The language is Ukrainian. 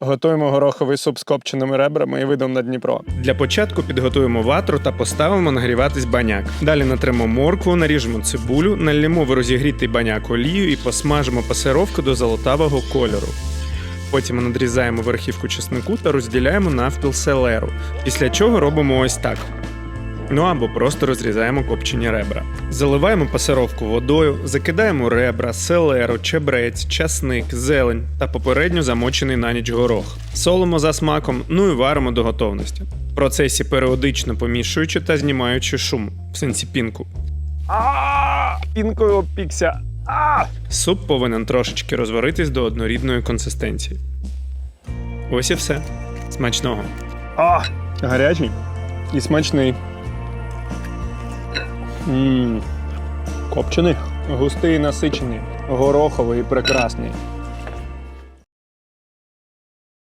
Готуємо гороховий суп з копченими ребрами і видом на Дніпро. Для початку підготуємо ватру та поставимо нагріватись баняк. Далі натримо моркву, наріжемо цибулю, налємо в розігрітий баняк олію і посмажимо пасировку до золотавого кольору. Потім надрізаємо верхівку чеснику та розділяємо навпіл селеру, після чого робимо ось так. Ну або просто розрізаємо копчені ребра. Заливаємо пасировку водою, закидаємо ребра, селеру, чебрець, часник, зелень та попередньо замочений на ніч горох. Солимо за смаком, ну і варимо до готовності. В процесі періодично помішуючи та знімаючи шум, в сенсі пінку. А пінкою опікся. А! Суп повинен трошечки розваритись до однорідної консистенції. Ось і все. Смачного! А! Гарячий і смачний. Мм. Копчений, густий насичений, гороховий і прекрасний.